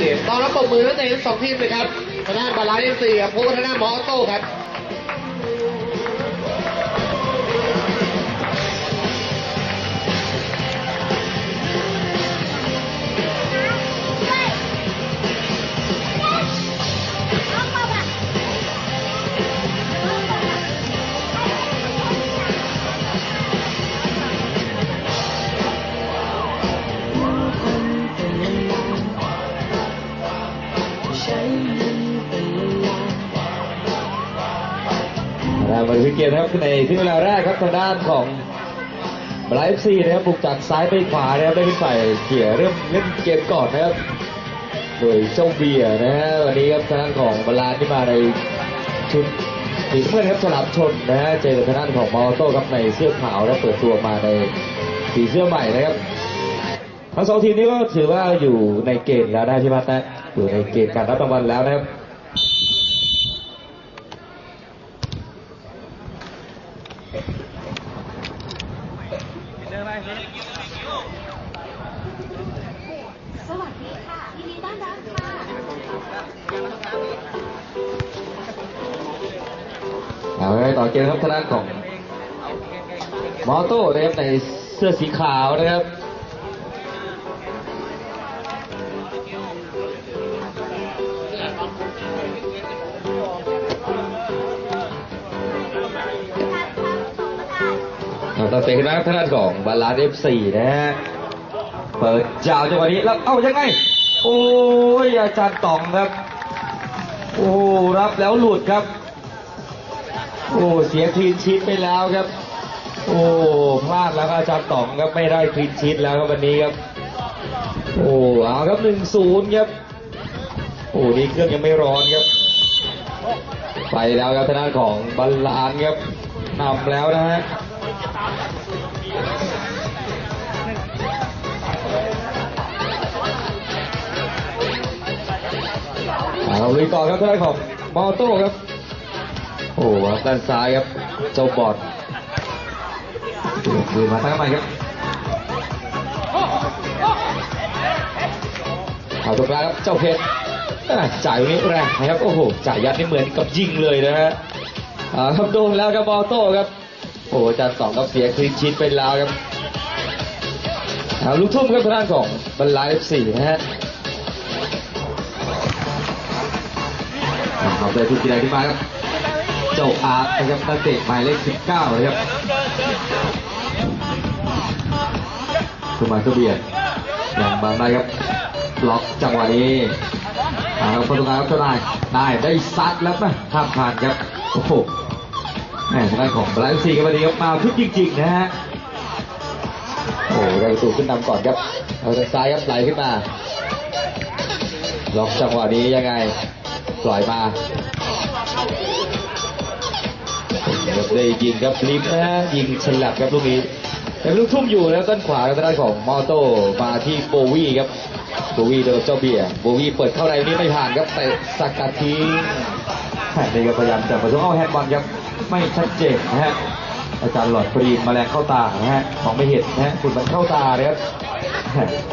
เสียงตอนรับปรบมือนักเตะทั้งสองทีมเลยครับทางด้านบาลานซ์สี่กับผู้ทางด้านมอโต้ครับ แล้วมาถึงเกมนะครับในที่เวลาแรกครับทางด้านของบลายซีนะครับบุกจากซ้ายไปขวานะครับได้เป็นฝ่ายเขี่ยเริ่มเล่นเกมก่อนนะครับ โดยเจ้าเบียร์นะฮะวันนี้ครับทางด้านของบาลานที่มาในชุดสีน้ำเงินครับฉลามชนนะฮะเจอกับทางด้านของมอโต้ครับในเสื้อขาวและเปิดตัวมาในสีเสื้อใหม่นะครับทั้งสองทีมนี้ก็ถือว่าอยู่ในเกณฑ์แล้วนะพี่พัฒนะอยู่ในเกณฑ์การรับรางวัลแล้วนะครับ ทางด้านของมอโต้นะครับในเสื้อสีขาวนะครับต่อเตะขึ้นมาครับทางด้านของบาลานเอฟซีนะฮะ เปิดยาวจังหวะนี้แล้วเอ้ายังไง โอ้ยอาจารย์ตองครับ โอ้รับแล้วหลุดครับ โอ้เสียคลีนชีตไปแล้วครับ โอ้พลาดแล้วครับอาจารย์ต๋องครับไม่ได้คลีนชีตแล้วครับวันนี้ครับ โอ้เอาครับหนึ่งศูนย์ครับโอ้นี่เครื่องยังไม่ร้อนครับ ไปแล้วครับทางด้านของบัลลานครับนำแล้วนะฮะเอาลุยต่อครับทางด้านของมอโต้ครับ โอ้โหด้านซ้ายครับ เจ้าบอดคือมาตั้งใหม่ครับเอาตรงกลางครับ เจ้าเพชรจ่ายนี้แรงนะครับโอ้โหจ่ายยัดนี่เหมือนกับยิงเลยนะฮะครับโดนแล้วครับบอลโต้ครับ โอ้โหจานสองครับเสียคลีนชีตไปแล้วครับเอาลูกทุ่มครับทางด้านของบรรลาเอฟซีนะฮะเอาเลยทุกกีฬาขึ้นมาครับ เจ้าอาร์ตนะครับนักเตะหมายเลข 19 นะครับขึ้นมาเสเบียดอย่างบางได้ครับ ล็อกจังหวะนี้เอาครับประตูการครับเจ้ได้ ได้ซัดแล้วนะข้ามผ่านครับ โอ้โหแหม่ทางด้านของบราซิลกันมาดีครับ มาพลิกจริงๆนะฮะ โอ้โหได้ประตูขึ้นนำก่อนครับ เอาทางซ้ายครับไหลขึ้นมา ล็อกจังหวะนี้ยังไง ปล่อยมา ครับได้ยิงครับลิฟนะฮะยิงฉลับครับลูกนี้แต่ลูกทุ่มอยู่แล้วต้นขวาทางด้านของมอโต้มาที่โบวี่ครับโบวี่โดนเจ้าเบียร์โบวี่เปิดเข้าในนี้ไม่ผ่านครับแต่สกัดทิ้งแหม่นี่ก็พยายามจะมาส่งเอาแฮนด์บอลครับไม่ชัดเจนนะฮะอาจารย์หลอดปรีนแมลงเข้าตานะฮะมองไม่เห็นนะฮะฝุ่นมันเข้าตาเลยครับ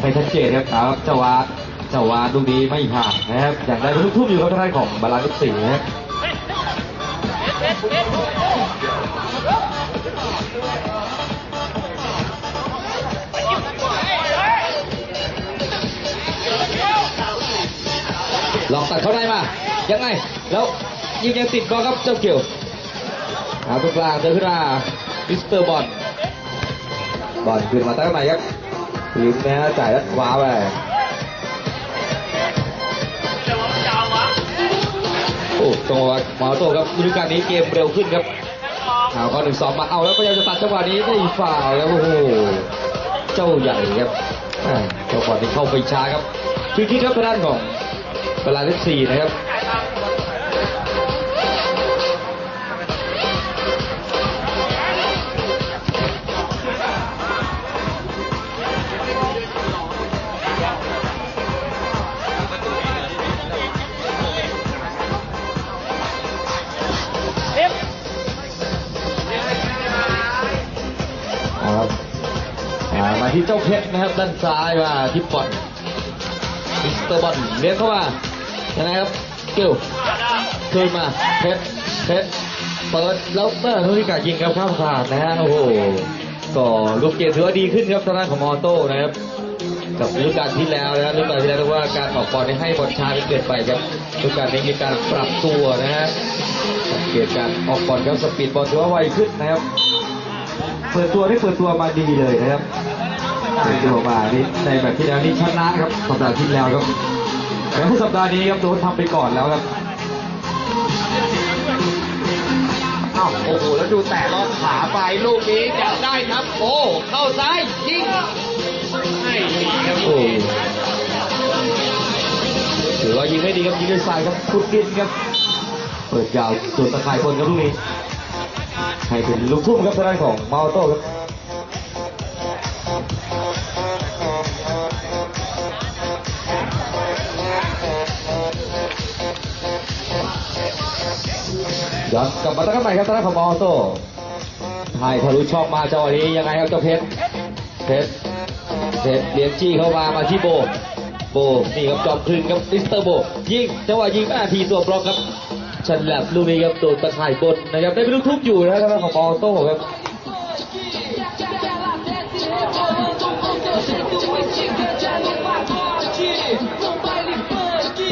ไม่ชัดเจนครับเอาครับเจ้าวาดเจ้าวาดลูกนี้ไม่ผ่านนะครับอย่างไรลูกทุ่มอยู่ครับทางด้านของบาลานซ์สี่นะฮะ ลองตัดเข้าในมา ยังไง แล้วยิงยังติดบอลครับเจ้าเกี่ยวเอาตรงกลางเดินขึ้นมามิสเตอร์บอลบอลขึ้นมาตั้งใหม่ครับยิงนะฮะจ่ายด้านขวาไป โอ้จังหวะมาโต้ครับฤดูกาลนี้เกมเร็วขึ้นครับเอาข้อหนึ่งสองมาเอาแล้วพยายามจะตัดจังหวะนี้ได้ฝ่าวครับโอ้โหเจ้าใหญ่ครับจังหวะนี้เข้าไปช้าครับคือคิดครับทางด้านของเวลาที่สี่นะครับ ที่เจ้าเพชรนะครับด้านซ้ายมาที่บอลมิสเตอร์บอลเลี้ยงเข้ามายังไงครับเกี่ยวคืนมาเพชรเพชรเปิดแล้วเตอร์ทุนิกายิงครับข้ามขาดนะฮะโอ้โหก็ลูกเกมถือว่าดีขึ้นครับทางด้านของมอโต้นะครับกับฤดูกาลที่แล้วนะครับฤดูกาลที่แล้วเรียกว่าการออกบอลนี่ให้บอลช้าเกินไปครับฤดูกาลนี้มีการปรับตัวนะฮะสังเกตการออกบอลครับสปีดบอลถือว่าไวขึ้นนะครับ เปิดตัวได้เปิดตัวมาดีเลยนะครับ เปิดตัวมานี่ในแบบที่แล้วนี่ชนะครับสัปดาห์ที่แล้วครับแล้วสัปดาห์นี้ครับโดนทำไปก่อนแล้วครับอ้าวโอ้โหแล้วดูแต่ลอดขาไปลูกนี้จะได้ครับโอ้เข้าซ้ายยิงไม่ดีครับโอ้ถือว่ายิงไม่ดีครับยิงด้วยซ้ายครับคุดดินครับ เปิดยาวส่วนตะข่ายคนครับลูกนี้ให้เป็นลูกทุ่งครับทางด้านของมาโต้ครับ ย้อนกลับมาตั้งกันใหม่ครับทางด้านของมอโต้ไทยทะลุช่องมาจังหวะนี้ยังไงครับเจ้าเพชร เพชร เพชรเลี้ยงจี้เข้ามามาที่โบ โบนี่ครับจอมคลึงครับมิสเตอร์โบ ยิงจังหวะยิงหน้าทีตัวบล็อกครับฉลับลูกนี้ครับโดนตะข่ายบนนะครับได้เป็นลูกทุ่งอยู่นะครับทางด้านของมอโต้ครับ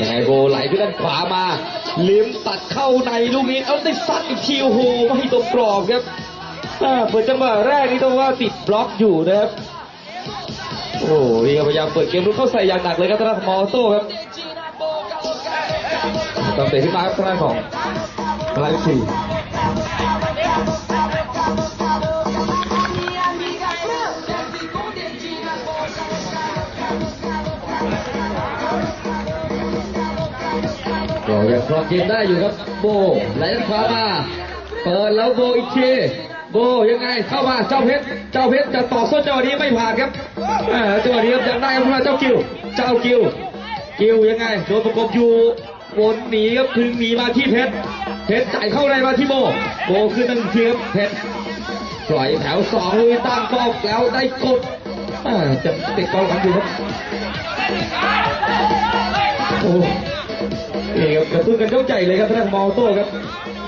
ยังไงโบไหลขึ้นด้านขวามา ลิ้มตัดเข้าในลูกนี้เอาได้ซัดอีกทีโอ้โหไม่ตรงกรอบครับอ่าเปิดจังหวะแรกนี่ต้องว่าติดบล็อกอยู่นะครับ โอ้โหพยายามเปิดเกมรุกเข้าใส่อย่างหนักเลยครับทางด้านของมอโต้ครับต้องเตะขึ้นมาครับทางด้านของไลฟ์สี่ ก็ยังครองเกมได้อยู่ครับโบไหลขวามาเปิดแล้วโบอีกทีโบยังไงเข้ามาเจ้าเพชรเจ้าเพชรจะต่อส้นจังหวะนี้ไม่ผ่านครับจังหวะนี้ครับยังได้ครับมาเจ้ากิวเจ้ากิวกิวยังไงโดนประกบอยู่วนหนีครับถึงหนีมาที่เพชรเพชรจ่ายเข้าในมาที่โบโบขึ้นตั้งทีครับเพชรปล่อยแถวสองลุยตั้งกอกแล้วได้กดจะติดกองหลังอยู่ครับโอ้ นี่ครับกระตุ้นกันยกใหญ่เลยครับทางมอโต้ครับ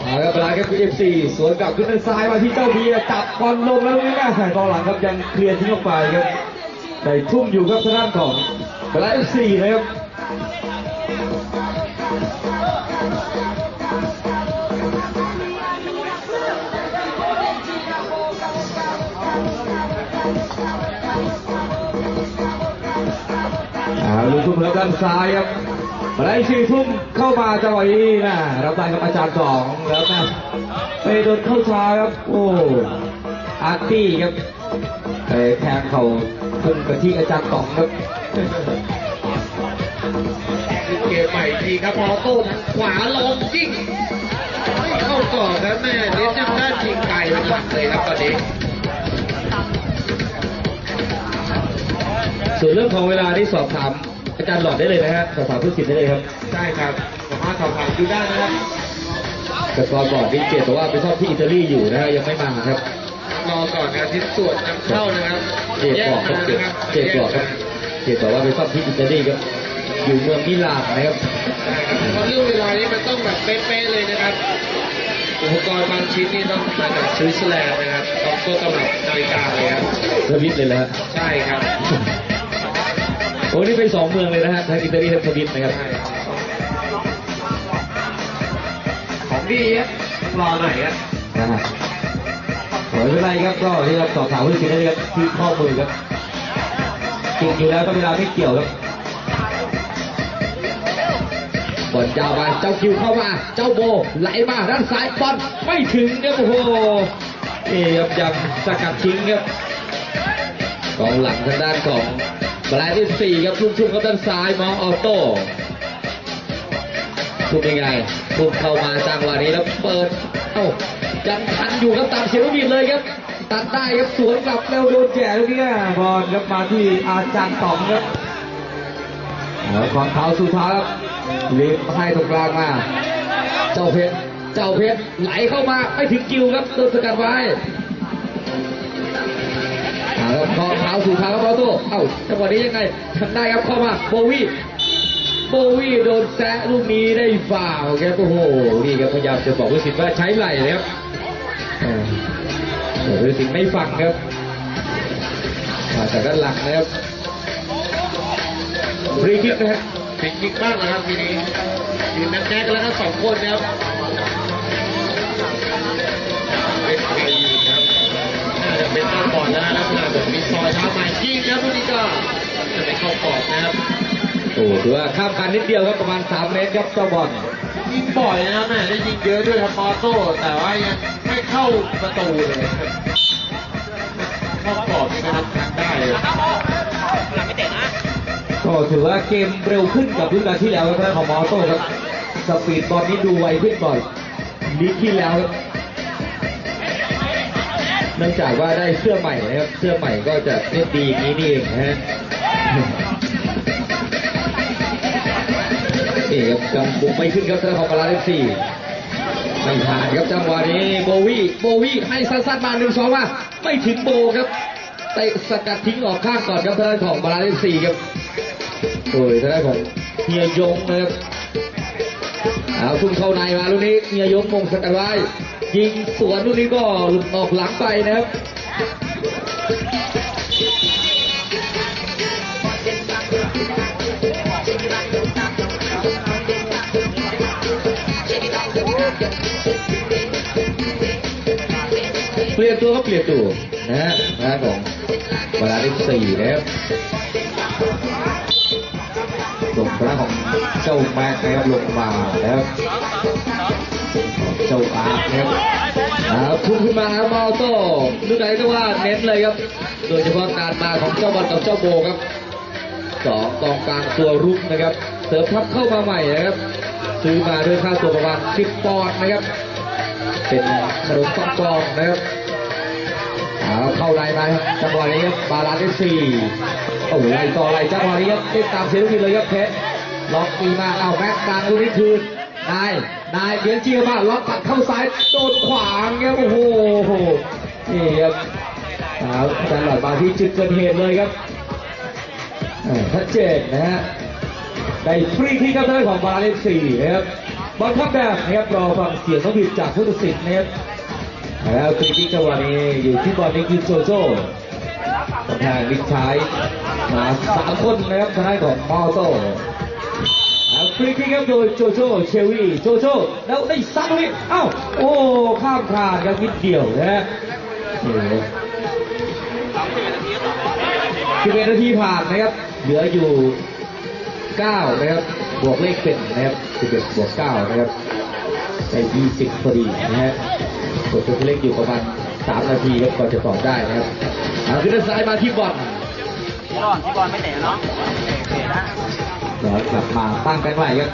เอาครับเวลาครับเอฟซีสวนกลับขึ้นทางซ้ายมาที่เจ้าเบียร์จับบอลลงแล้วนี่แม่กองหลังครับยังเคลียร์ทิ้งออกไปครับแต่ทุ่มอยู่ครับทางด้านของเวลาเอฟซีนะครับลูกทุ่งแล้วด้านซ้ายครับ ได้สี่ทุ่มเข้ามาจังหวะนี้นะรับได้กับอาจารย์สองแล้วนะไปโดนเข้าช้าครับ โอ้อาร์ตี้ครับไปแทงเขาขึ้นไปที่อาจารย์ต๋องครับเกมใหม่อีกทีครับมอโต้ทางขวาลงยิงไม่เข้ากรอบครับแม่นี่ทางด้านยิงไกลเป็นหลักเลยครับตอนนี้ส่วนเรื่องของเวลาที่สอบถาม อาจารย์หลอดได้เลยนะฮะสอบถามผู้สิทธิ์ได้เลยครับใช่ครับสามารถสอบถามดูได้นะครับแต่ตอนก่อนวิเกตบอกว่าไปชอบที่อิตาลีอยู่นะฮะยังไม่มาครับรอก่อนนะชิ้นส่วนนำเข้านะครับเจดบอกครับเจดแยกมานะครับเจดบอกครับเจดบอกว่าไปชอบที่อิตาลีครับอยู่เมืองมิลานนะครับใช่ครับเพราะเรื่องเวลานี้มันต้องแบบเป๊ะๆเลยนะครับอุปกรณ์บางชิ้นนี่ต้องมาจากสวิตเซอร์แลนด์นะครับต้องตัวตำรับนาฬิกาเลยครับสวิตเลยนะฮะใช่ครับ โอ้นี่เป็นสองเมืองเลยนะฮะทั้งอิตาลีทั้งสวิตนะครับใช่ครับของดีครับรอหน่อยครับนะฮะไม่เป็นไรครับก็ที่เราสอบถามผู้สิทธิ์ได้เลยครับที่ข้อมือครับจริงอยู่แล้วก็เวลาไม่เกี่ยวครับบอลยาวมาเจ้าคิวเข้ามา เจ้าโบไหลมาด้านซ้ายบอลไม่ถึงครับโอ้โหนี่ครับยังสกัดทิ้งครับกองหลังทางด้านของ บลาที่สี่ครับลูกทุ่งเขาด้านซ้ายมองออโต้ทุกยังไงทุกเข้ามาจังหวะนี้แล้วเปิด เอ้ายังทันอยู่ครับตามเสียงบิดเลยครับ ตัดได้ครับสวนกลับแล้วโดนแจกลูกนี้บอลครับมาที่อาจารย์ต๋องครับแล้วความเท้าสู่เท้าครับรีบให้ตรงกลางมา เจ้าเพชร เจ้าเพชรไหลเข้ามาไม่ถึงกิวครับโดนสกัดไว้าครับคอเท้าสู่เท้าครับบอลโต้เอ้าจังหวะนี้ยังไงทำได้ครับเข้ามาโบวี่โบวี่โดนแซะลูกนี้ได้ฝ่าวครับโอ้โหนี่ครับพยายามจะบอกผู้สินว่าใช้ไหล่นะครับอ่าแต่ผู้สินไม่ฟังครับมาจากด้านหลังนะครับฟรีคิกนะครับฟิกนิกบ้างนะครับทีนี้ยืนแน่นๆกันแล้วก็สองคนนะครับ เป็นต้นบอลแล้วลักษณะแบบมีซอยเท้ามายิงนะครับลูกนี้ก็จะไปเข้ากรอบนะครับโอ้ถือว่าข้ามกันนิดเดียวครับประมาณ 3 เมตรครับเจ้าบอลยิงบ่อยนะครับแม่ได้ยิงเยอะด้วยครับมอโต้แต่ว่ายังไม่เข้าประตูเลยครับเข้ากรอบนี่นะครับทำได้เลยก็ถือว่าเกมเร็วขึ้นกับฤดูกาลที่แล้วครับทางของมอโต้ครับสปีดบอลนี้ดูไวขึ้นบ่อยลีกที่แล้วครับเนื่องจากว่าได้เสื้อใหม่นะครับ เสื้อใหม่ก็จะเล่นดีอย่างนี้นี่เองนะฮะนี่ครับกำบุกไม่ขึ้นครับทางของบาลานซ์สี่ไม่ผ่านครับจังหวะนี้โบวี่โบวี่ให้สั้นๆมาหนึ่งสองมาไม่ถึงโบครับเตะสกัดทิ้งออกข้างก่อนครับทางด้านของบาลานซ์สี่ครับโดยทางด้านของเฮียยงนะครับเอาทุ่มเข้าในมาลูกนี้เฮียยงมงสกัดไว้ ยิงสวนลูกนี้ก็หลุดออกหลังไปนะครับเปลี่ยนตัวก็เปลี่ยนตัวนะฮะของเวลาที่สี่นะครับส่งพระของเจ้าแม็กนะครับลงมานะครับ เจ้าอาร์ตครับพุ่งขึ้นมาครับมาอโต้ดูไหนก็ว่าเน้นเลยครับ โดยเฉพาะการมาของเจ้าบอลกับเจ้าโบครับสองกองกลางตัวรุกนะครับ เสริมทัพเข้ามาใหม่นะครับ ซื้อมาด้วยค่าตัวประมาณ10ปอนด์นะครับ เป็นขนมปังปองนะครับเอาเข้าไล่มาครับจังหวะนี้ครับบาลานซ์ได้สี่โอ้โหไล่ต่อไล่จังหวะนี้ครับติดตามเสียลูกทีเลยครับเพชรล็อกตีมาเอาแม็กกลางลูกนี้คืนนาย นายเบียนเจียวมาล็อกตัดเข้าซ้ายโดนขวางครับโอ้โหนี่ครับเอาจังหวะมาที่จุดเกิดเหตุเลยครับชัดเจนนะฮะได้ฟรีที่ครับทางด้านของบาเลนซีนะครับบอลทับแบบนะครับรอฟังเสียงน้องบิดจากผู้ตัดสินนะครับแล้วฟรีที่จังหวะนี้อยู่ที่บอลนี้คือโจโจ้ตำแหน่งลิกชายมาสามคนนะครับทางด้านของมอโต้ ฟรีที่ครับโดยโจโจเชลวี่โจโจแล้วได้ซัดตรงนี้เอ้าโอ้ข้ามคานครับนิดเดียวนะฮะนี่ครับ11นาทีผ่านนะครับ เหลืออยู่9นะครับ บวกเลขเป็นนะครับ11บเอ็ดบวก9นะครับได้20พอดีนะฮะกดตัวเลขอยู่ประมาณ3นาทีครับก่อนจะตอบได้นะครับเอาขึ้นด้านซ้ายมาที่บอลพี่บอลพี่บอลไม่เตะเนาะ ย้อนกลับมาตั้งกันใหม่ครับ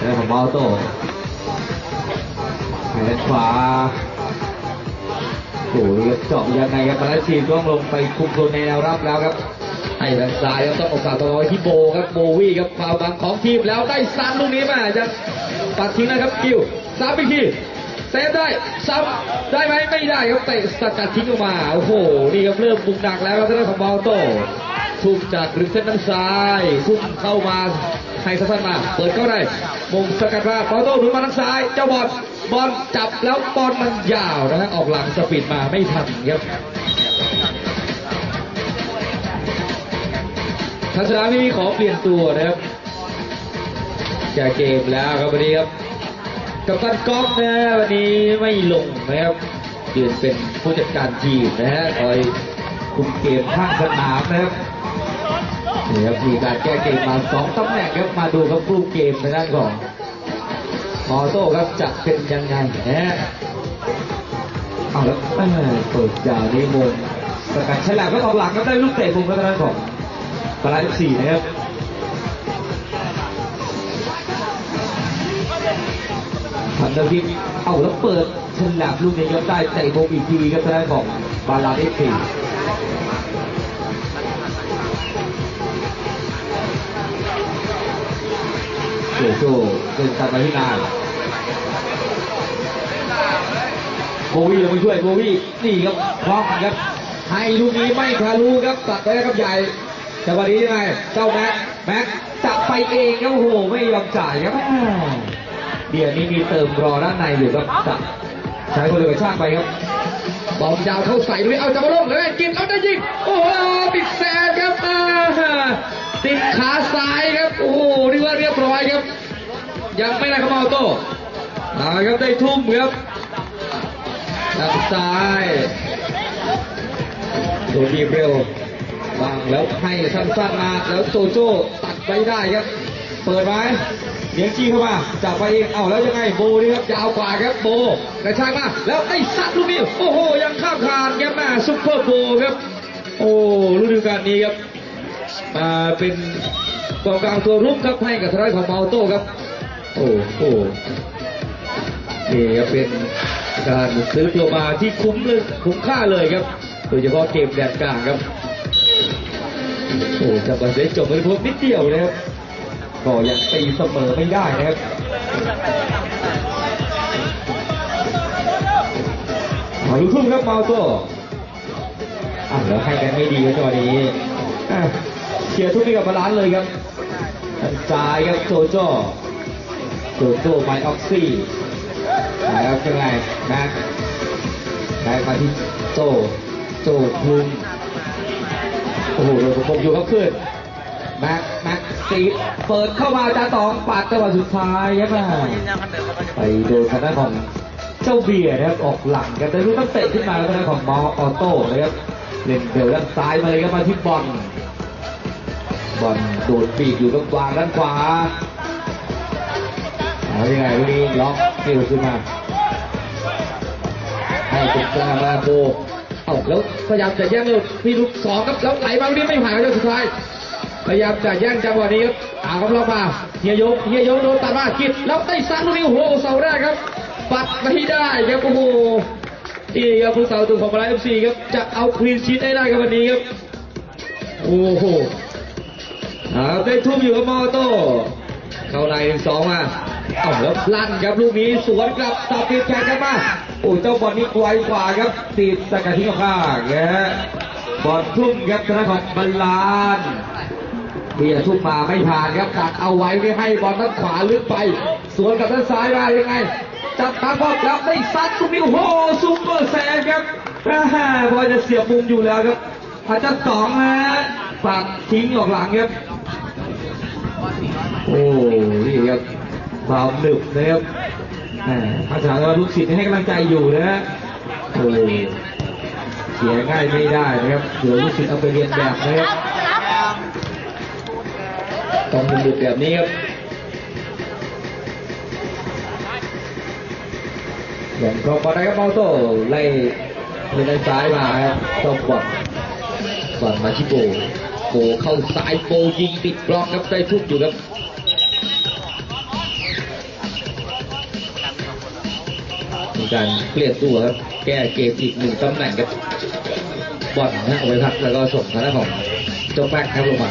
แล้วของมอโต้ไปด้านขวาโอ้ยเจาะยังไงครับมาแล้วชีต้องลงไปคุมโซนในแนวรับแล้วครับไอ้ด้านซ้ายครับต้องโอกาสต่อไวที่โบครับโบวี่ครับฟาวล์บังของทีมแล้วได้ซ้ำลูกนี้มาจะปัดทิ้งนะครับกิวซ้ำอีกทีเซฟได้ซ้ำได้ไหมไม่ได้ครับเตะสกัดทิ้งออกมาโอ้โหนี่ครับเริ่มบุกหนักแล้วครับทางด้านของมอโต้ ทุ่มจากริมเส้นด้านซ้ายทุ่มเข้ามาให้สั้นมา เปิดเข้าได้มงสกัดมาปอโต้หนุนมาทางซ้าย เจ้าบอลบอลจับแล้วบอลมันยาวนะฮะออกหลังสปีดมาไม่ทันครับทัศนาไม่มีขอเปลี่ยนตัวนะครับจากเกมแล้วครับวันนี้ครับกับตันก๊อฟนะวันนี้ไม่ลงนะครับเปลี่ยนเป็นผู้จัดการทีมนะฮะคอยคุมเกมข้างสนามนะครับ นี่ครับมีการแก้เกมมาสองตำแหน่งครับมาดูครับรูปเกมในด้านของมอโต้ครับจะเป็นยังไงนะเอาแล้วเปิดยาวนี่มงสกัดฉลาดก็ออกหลังก็ได้ลูกเตะมุมครับทางด้านของปลายสี่นะครับพันธวิทย์เอาแล้วเปิดฉลับลูกนี้ครับได้เตะบงอีกทีครับทางด้านของบาลาเอฟซี โจโจ้เดินตามมาที่นาโบวี่ลงไปช่วยโบวี่นี่ครับคล่องครับให้ลูกนี้ไม่ทะลุครับตัดได้ครับใหญ่จังหวะนี้ยังไงเจ้าแม็กแม็กจับไปเองครับโอ้โหไม่ยอมจ่ายครับเดี๋ยวนี้มีเติมรอด้านในอยู่ครับจะใช้คนเดียวกับชาติไปครับบอลยาวเข้าใส่ด้วยเอาจับอลงเลยกินเอาได้ยิงโอ้โหติดแซนครับ โต้เอาครับได้ทุ่มครับด้านซ้ายโดนดีเร็ววางแล้วให้สั้นๆมาแล้วโจโจ้ตัดไปได้ครับ เปิดไว้เลี้ยงจี้เข้ามาจับไปเองเอ้าแล้วยังไงโบนี่ครับยาวกว่าครับโบกระชากมาแล้วไอ้สัตว์ลูกนี้โอ้โหยังข้ามคานครับม่ซุปเปอร์โบครับ โอ้ฤดูกาลนี้ครับมาเป็นกองกลางตัวรุกครับให้กับทางด้านของเมาโต้ครับ โอ้โหนี่ครับเป็นการซื้อตัวมาที่คุ้มเลยคุ้มค่าเลยครับ โดยเฉพาะเกมแดนกลางครับ โอ้จังหวะเสียจบไปพบนิดเดียวนะครับก็ยังตีเสมอไม่ได้นะครับมาดูทุ่มครับเมาโต้อะแล้วให้กันไม่ดีครับจังหวะนี้อะเชียร์ทุ่มให้กับบาลานเลยครับซ้ายครับโจโจ้ โจโจ้ไมออกซี่นะครับยังไงแม็กแม็กมาที่โจโจพุงโอ้โหโดนประกอยู่ครับขึ้นแม็กแม็กซีเปิดเข้ามาจาตองปัดจังหวะสุดท้ายครับแม่ยืนยันคันเดิมแล้วก็จะไปโดนทางด้านของเจ้าเบียร์นะครับออกหลังกันแต่รู้ต้องเตะขึ้นมาแล้วทางด้านของมอออโต้นะครับเล่นเดี่ยวด้านซ้ายมาเลยครับมาที่บอลบอลโดดปีกอยู่กับวางด้านขวา เอายังไงลูกนี้ล็อกเอวขึ้นมาให้ตรงกลามาโบเอ้าแล้วพยายามจะแย่งลูกพี่ลูกสองครับแล้วไหลมาลูกนี้ไม่ผ่านครับสุดท้ายพยายามจะแย่งจังหวะนี้ครับเอาครับเรามาเฮียยเฮียยโดนตัดมากิดแล้วได้ซัดลูกนี้โอ้โหเสาแรกครับปัดไม่ได้ครับโอ้โหนี่ครับผู้สาวตัวของบาร์เอฟซีครับจะเอาคลีนชีตให้ได้ครับวันนี้ครับโอ้โหเอาได้ทุ่มอยู่กับมอโต้เข้าในหนึ่งสองมา เอาแล้วลั่นครับลูกนี้สวนกลับสับติดแขกันมาโอ้เจ้าบอลนี้ไวกว่าครับติดสกัดทิ้งข้างๆนะฮะบอลทุ่มครับทางด้านของบอลลานเบียร์ทุกมมาไม่ผ่านครับตัดเอาไว้ไม่ให้บอลด้านขวาลึกไป สวนกับด้านซ้ายมายังไงจับตามบอลแล้วไม่ซัดตรงนี้โอ้โหซุปเปอร์แซงครับอ่าบอลจะเสียบมุมอยู่แล้วครับอาจจะสองนะปัดทิ้งออกหลังครับโอ้ ความหนึบนะครับแหมอาจาราลูกศิษย์ให้กำลังใจอยู่นะฮะโอ้เสียง่ายไม่ได้นะครับเดี๋ยวลูกศิษย์เอาไปเรียนแบบนะครับต้องดุดแบบนี้ครับอย่างครองบอลได้ครับเมาโต้ไล่เล่นด้านซ้ายมาครับต้องบอลบอลมาที่โบโบเข้าซ้ายโบยิงติดบล็อกครับได้ทุกอยู่ครับ มีการเปลี่ยนตัวครับ แก้เกมอีกหนึ่งตำแหน่งครับบอลนะเอาไว้พักแล้วก็ส่งทางด้านของเจ้าแป๊กครับลงมา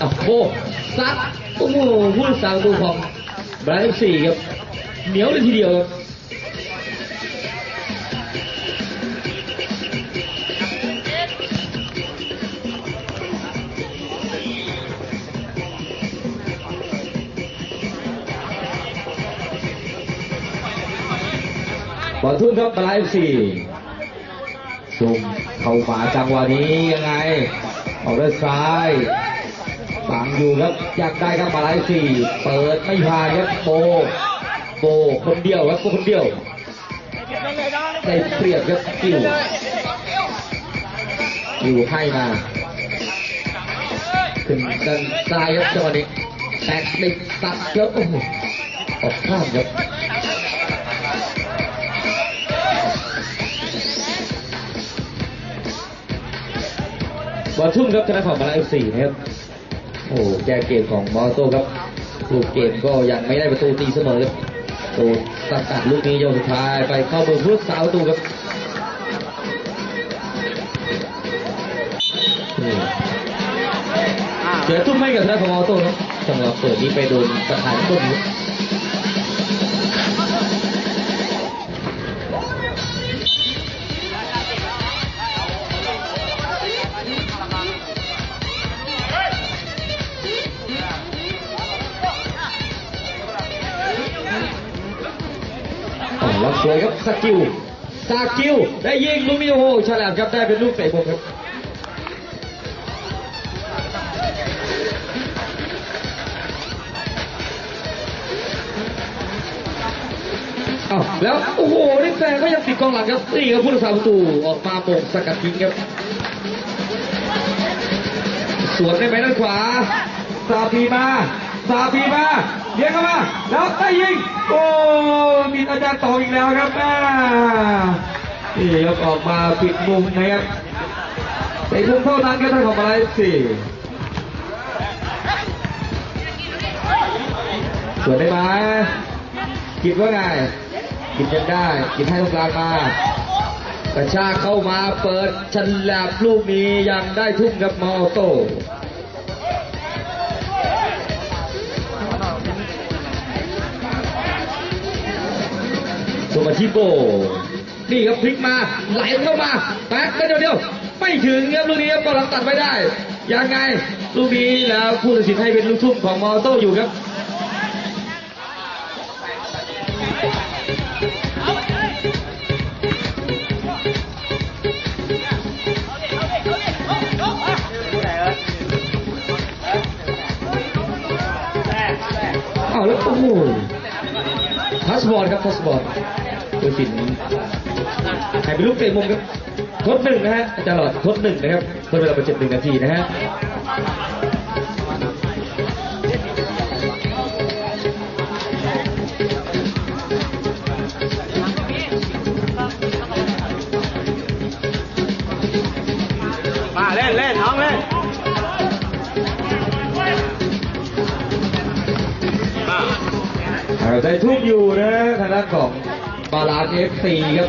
อะโบซัดโอ้โหผู้สาวตัวของบราซิลสี่ครับเหนียวเลยทีเดียวครับ บอลทุ่นครับบราซิลสี่ซุ่มเข้ามาจังหวะนี้ยังไงออกด้านซ้ายฝังอยู่ครับอยากได้ครับมาไลายสี่เปิดไม่ผ่านครับโบโบคนเดียวครับโบคนเดียวได้เปรียบครับกิวกิวให้มาขึ้นด้านซ้ายครับจังหวะนี้แตกติดตัดครับโอ้โหออกข้ามครับ บอลทุ่มครับชนะของมาลายสี่นะครับโอ้โหแก้เกมของมอโต้ครับลูกเกมก็ยังไม่ได้ประตูตีเสมอครับโอ้สกัดลูกนี้โยนสุดท้ายไปเข้ามือพุทธสาวประตูครับนี่อ่าเสียตุ้มให้กับทางของมอโต้ครับจังหวะเปิดนี้ไปโดนประธานต้นครับ สวยครับสกิลสกิลได้ยิงลูกนี้โอ้โหฉลาดครับได้เป็นลูกเตะมุมครับอ้าวแล้วโอ้โหนี่แฟนก็ยังติดกองหลังครับนี่ครับผู้รักษาประตูออกมาโมงสกัดทิ้งครับ สวนได้ไหมด้านขวาซาบีมาซาบีมา เลี้ยงเข้ามา แล้วได้ยิง โอ้มีอาจารย์ต่ออีกแล้วครับแม่นี่ครับออกมาปิดมุมนะครับเตะมุมเท่านั้นก็ท่านของมาเลเซียสวนได้ไหมคิดว่าไงกินยังได้ กินให้ตรงกลางมากระชากเข้ามาเปิดชันแลบลูกนี้ยังได้ทุ่มกับมอโต้ งมาที่โบนี่ครับพลิกมาไหลเข้ามาแป๊กไปเดียวเดียวไม่ถึงครับลูกนี้ครับบอลหลังตัดไม่ได้ยังไงลูกนี้แล้วผู้ตัดสินให้เป็นลูกทุ่มของมอโต้อยู่ครับอ้าวแล้วโอ้โหทัสบอลครับทัสบอล ตัวสินให้เป็นลูกเตะมุมครับทดหนึ่งนะฮะอาจารย์หลอดทดหนึ่งนะครับทดเวลาไปเจ็ดหนึ่งนาทีนะฮะมาเล่นเล่นน้องเล่นมาเอาได้ทุกอยู่นะทางด้านของ บาลานเอฟซีครับ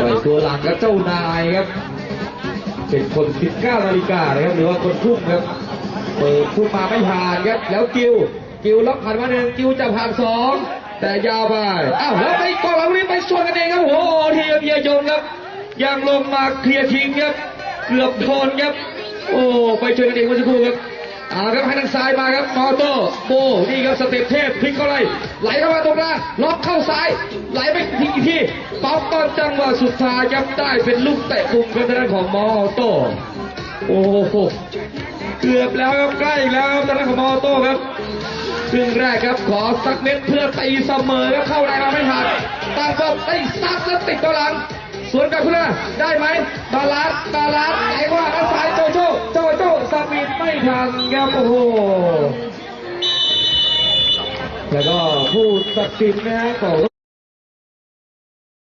ปล่อยตัวหลังกับเจ้านายครับเป็นคน 19นาฬิกานะครับหรือว่าคนทุ่มครับเปิดทุ่มมาไม่ผ่านครับแล้วกิวกิวล็อกผ่านมาหนึ่งกิวจะผ่านสองแต่ยาวไปอ้าวแล้วไปกองหลังนี้ไปชวนกันเองครับโอ้โหทีมเยียยงครับยังลงมาเคลียร์ทิ้งครับเกือบโดนครับ โอ้ไปชวนกันเองเมื่อสักครู่ครับ เอาครับให้ทางซ้ายมาครับมอโต้โบนี่ครับสเต็ปเทพพลิกเข้าเลยไหลเข้ามาตรงกลางล็อกเข้าซ้าย ไหลไปทิ้งอีกทีป๊อปต้นจังหวะสุดท้ายครับได้เป็นลูกเตะมุมครับทางด้านของมอโต้โอ้โหเกือบแล้วครับใกล้แล้วครับทางด้านของมอโต้ครับครึ่งแรกครับขอสักเม็ดเพื่อตีเสมอครับเข้าแรงมาไม่ทันตั้งก็ได้ซัดแล้วติดตัวหลังสวนกับขึ้นมาได้ไหมบาลานซ์บาลานไหลว่าแล้วสายโจโจโจ โจ้สปีดไม่ทันครับโอ้โหแล้วก็ผู้ตัดสินนะฮะของ